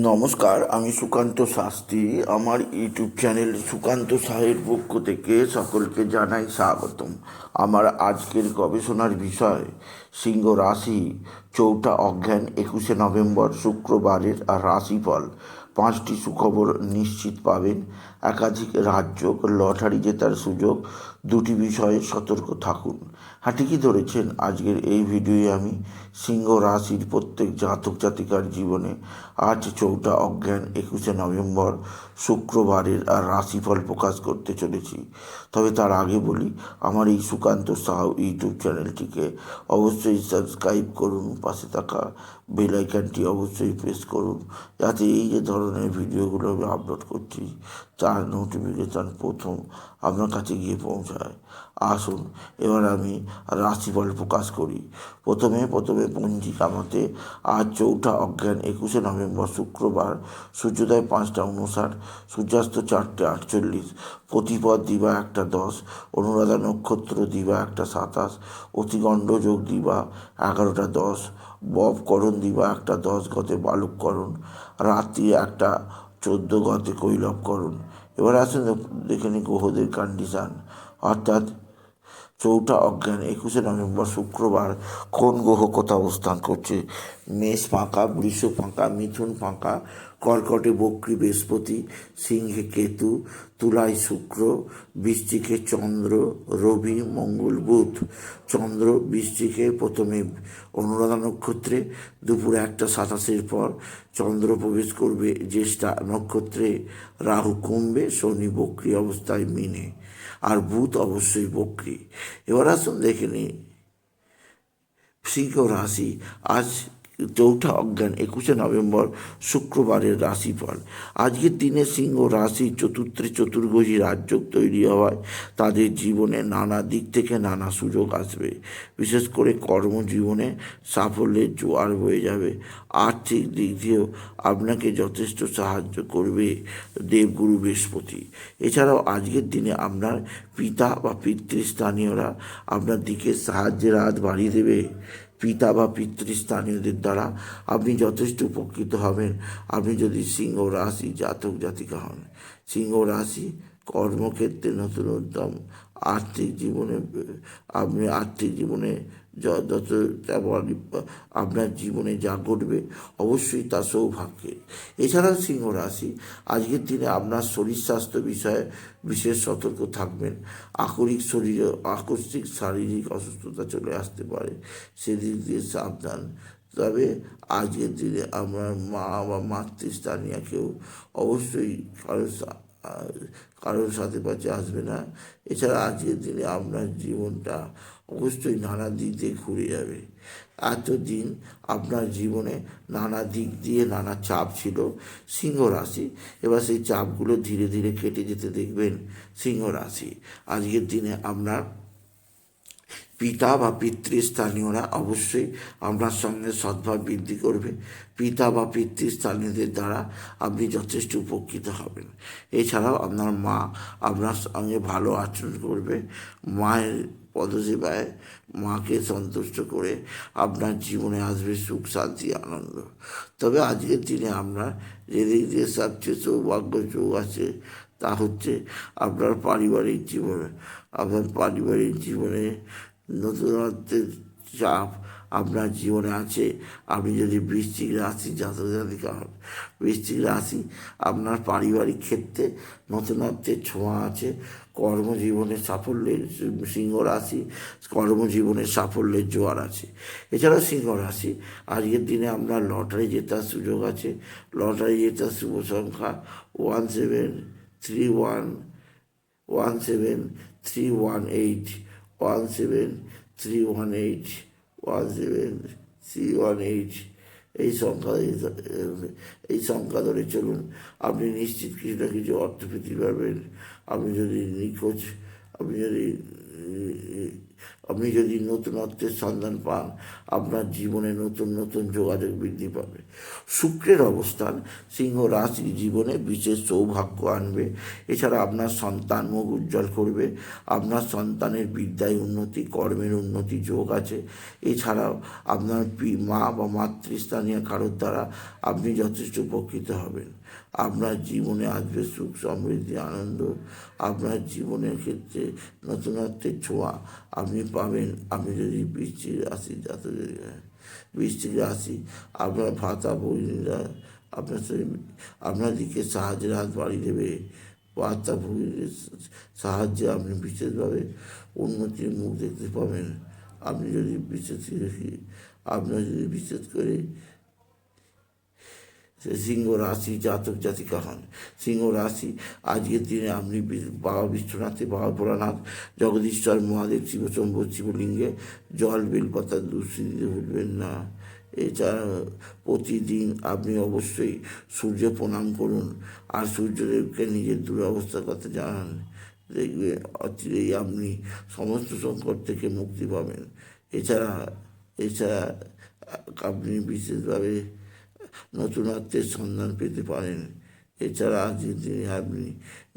নমস্কার, আমি সুকান্ত শাস্ত্রী। আমার ইউটিউব চ্যানেল সুকান্ত সাহের পক্ষ থেকে সকলকে জানাই স্বাগতম। আমার আজকের গবেষণার বিষয়, সিংহ রাশি, চৌঠা অজ্ঞান, একুশে নভেম্বর, শুক্রবারের রাশিফল। পাঁচটি সুখবর নিশ্চিত পাবেন। একাধিক রাজ্য লটারি জেতার সুযোগ দুটি বিষয়ে সতর্ক থাকুন। ঠিকই ধরেছেন? আজকের এই ভিডিওয়ে আমি সিংহ রাশির প্রত্যেক জাতক জাতিকার জীবনে আজ চৌঠা অজ্ঞান, একুশে নভেম্বর, শুক্রবারের আর রাশিফল প্রকাশ করতে চলেছি। তবে তার আগে বলি, আমার এই সুকান্ত সাহু ইউটিউব চ্যানেলটিকে অবশ্যই সাবস্ক্রাইব করুন, পাশে থাকা বেল আইকনটি অবশ্যই প্রেস করুন, যাতে এই যে ধরনের ভিডিওগুলো আমি আপলোড করছি, তার নোটিফিকেশান প্রথম আপনার কাছে গিয়ে পৌঁছায়। আসুন, এবার আমি রাশিফল প্রকাশ করি। প্রথমে প্রথমে পঞ্জিকা মতে আজ চৌঠা অজ্ঞান একুশে নভেম্বর শুক্রবার, সূর্যোদয় পাঁচটা উনষাট সূর্যাস্ত চারটে আটচল্লিশ, প্রতিপদ দিবা একটা দশ, অনুরাধা নক্ষত্র দিবা একটা সাতাশ, অতিগণ্ড যোগ দিবা এগারোটা দশ ববকরণ দিবা একটা দশ, গতে বালুককরণ রাত্রি একটা চোদ্দ গতে কৈলবকরণ এবার আসুন দেখে নিই গ্রহদের কন্ডিশান অর্থাৎ চৌঠা অজ্ঞান একুশে নভেম্বর শুক্রবার কোন গ্রহ কোথা অবস্থান করছে? মেষ ফাঁকা বৃষ ফাঁকা মিথুন ফাঁকা কর্কটে বক্রী বৃহস্পতি, সিংহে কেতু, তুলায় শুক্র বৃষ্টিকে চন্দ্র, রবি, মঙ্গল, বুধ। চন্দ্র বৃষ্টিকে প্রথমে অনুরাধা নক্ষত্রে, দুপুরে একটা সাতাশের পর চন্দ্র প্রবেশ করবে জ্যেষ্ঠা নক্ষত্রে, রাহু কমবে শনি বক্রী অবস্থায় মিনে। আর বুধ অবশ্যই বক্রী। এবার আসুন দেখে নিই। সিংহ রাশি, আজ চৌঠা অজ্ঞান, একুশে নভেম্বর শুক্রবারের রাশিফল। আজকের দিনে সিংহ রাশি, চতুর্থে চতুর্গোহী রাজ্য তৈরি হওয়ায় তাদের জীবনে নানা দিক থেকে নানা সুযোগ আসবে। বিশেষ করে কর্মজীবনে সাফল্যের জোয়ার হয়ে যাবে। আর্থিক দিক দিয়েও আপনাকে যথেষ্ট সাহায্য করবে দেবগুরু বৃহস্পতি। এছাড়াও আজকের দিনে আপনার পিতা বা পিতৃস্থানীয়রা আপনার দিকে সাহায্যের হাত বাড়িয়ে দেবে। পিতা বা পিতৃ স্থানীয়দের দ্বারা আপনি যথেষ্ট উপকৃত হবেন। আপনি যদি সিংহ রাশি জাতক জাতিকা হন, সিংহ রাশি কর্মক্ষেত্রে নতুন উদ্যম, আর্থিক জীবনে, আপনি আর্থিক জীবনে যত আপনার জীবনে যা ঘটবে অবশ্যই তা সৌভাগ্যের এছাড়াও সিংহ রাশি, আজকের দিনে আপনার শরীর স্বাস্থ্য বিষয়ে বিশেষ সতর্ক থাকবেন। আকরিক শরীরে, আকস্মিক শারীরিক অসুস্থতা চলে আসতে পারে, সেদিক দিয়ে সাবধান। তবে আজকের দিনে আমার মা বা মাতৃস্থানীয় কেউ অবশ্যই কারোর সাথে পাচ্ছে আসবে না। এছাড়া আজকের দিনে আপনার জীবনটা অবশ্যই নানা দিক দিয়ে ঘুরে যাবে। এতদিন আপনার জীবনে নানা দিক দিয়ে নানা চাপ ছিল সিংহ রাশি। এবার সেই চাপগুলো ধীরে ধীরে কেটে যেতে দেখবেন সিংহ রাশি। আজকের দিনে আপনার পিতা বা পিতৃস্থানীয়রা অবশ্যই আপনার সঙ্গে সদ্ভাব বৃদ্ধি করবে। পিতা বা পিতৃস্থানীয়দের দ্বারা আপনি যথেষ্ট উপকৃত হবেন। এছাড়াও আপনার মা আপনার সঙ্গে ভালো আচরণ করবে। মায়ের পদসেবায় মাকে সন্তুষ্ট করে আপনার জীবনে আসবে সুখ, শান্তি, আনন্দ। তবে আজকের দিনে আপনার যেদিক দিয়ে সবচেয়ে সৌভাগ্য যোগ আছে, তা হচ্ছে আপনার পারিবারিক জীবনে। আপনার পারিবারিক জীবনে নতুনত্বের চাপ আপনার জীবনে আছে। আপনি যদি বৃশ্চিক রাশি, জাতক জাতিকা হন, বৃশ্চিক রাশি আপনার পারিবারিক ক্ষেত্রে নতুনত্বের ছোঁয়া আছে। কর্মজীবনে সাফল্যের সিংহ রাশি কর্মজীবনের সাফল্যের জোয়ার আছে। এছাড়া সিংহ রাশি, আজকের দিনে আপনার লটারি জেতার সুযোগ আছে। লটারি জেতার শুভ সংখ্যা one seven three one one seven three one eight. One seven three one eight one seven three one eight এই সংখ্যা এই সংখ্যা ধরে চলুন। আপনি নিশ্চিত কিছু না কিছু অর্থ পেতে পারবেন। আপনি যদি নিখোঁজ, আপনি যদি আপনি যদি নতুনত্বের সন্ধান পান, আপনার জীবনে নতুন নতুন যোগাযোগ বৃদ্ধি পাবে। শুক্রের অবস্থান সিংহ রাশির জীবনে বিশেষ সৌভাগ্য আনবে। এছাড়া আপনার সন্তান মুখ উজ্জ্বল করবে। আপনার সন্তানের বিদ্যায় উন্নতি, কর্মের উন্নতি যোগ আছে। এছাড়াও আপনার মা বা মাতৃস্থানীয় কারোর দ্বারা আপনি যথেষ্ট উপকৃত হবেন। আপনার জীবনে আসবে সুখ, সমৃদ্ধি, আনন্দ। আপনার জীবনের ক্ষেত্রে নতুনত্বের ছোঁয়া, আপনি পাবেন। আপনি যদি বৃষ্টির রাশি জাতকের বৃষ্টির আসি, আপনার ভাতা ভগিনীরা আপনার আপনার দিকে সাহায্যের হাত বাড়িয়ে দেবে। বার্তা ভগিনীর সাহায্যে আপনি বিশেষভাবে উন্নতির মুখ দেখতে পাবেন। আপনি যদি বিশেষ আপনার যদি বিশেষ করে সিংহ রাশি, জাতক, জাতিকা হন। সিংহ রাশি, আজকের দিনে আপনি বাবা বিশ্বনাথে, বাবা ভোলানাথ, জগদীশ্বর, মহাদেব শিবশম্ভ শিবলিঙ্গে, জল বেলপাতা দুশ্চিন্তে ভুলবেন না। এছাড়া প্রতিদিন আপনি অবশ্যই সূর্য প্রণাম করুন আর সূর্যদেবকে নিজের দুরবস্থার কথা জানান। দেখবে অচিরেই আপনি সমস্ত সংকট থেকে মুক্তি পাবেন। এছাড়া এছাড়া আপনি বিশেষভাবে নতুনত্বের সন্ধান পেতে পারেন। এছাড়া আজকের দিনে আপনি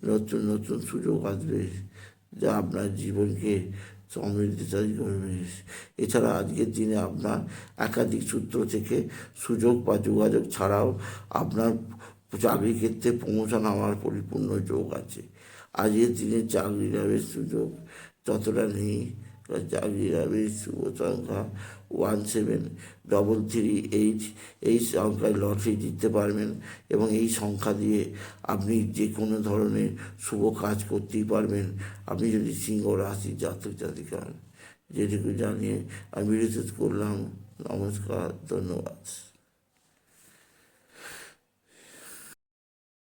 নতুন নতুন সুযোগ আসবে যা আপনার জীবনকে সমৃদ্ধিশালী করবে। এছাড়া আজকের দিনে আপনার একাধিক সূত্র থেকে সুযোগ বা যোগাযোগ ছাড়াও আপনার চাকরি ক্ষেত্রে প্রমোশন হওয়ার পরিপূর্ণ যোগ আছে। আজকের দিনে চাকরি লাভের সুযোগ যতটা নেই চাকরি লাভের শুভ সংখ্যা one seven double three eight এই সংখ্যায় লটারি জিততে পারবেন এবং এই সংখ্যা দিয়ে আপনি যে কোনো ধরনের শুভ কাজ করতেই পারবেন। আপনি যদি সিংহ রাশি জাতক জাতিক হন যেটুকু জানিয়ে আমি বিরতি করলাম, নমস্কার, ধন্যবাদ।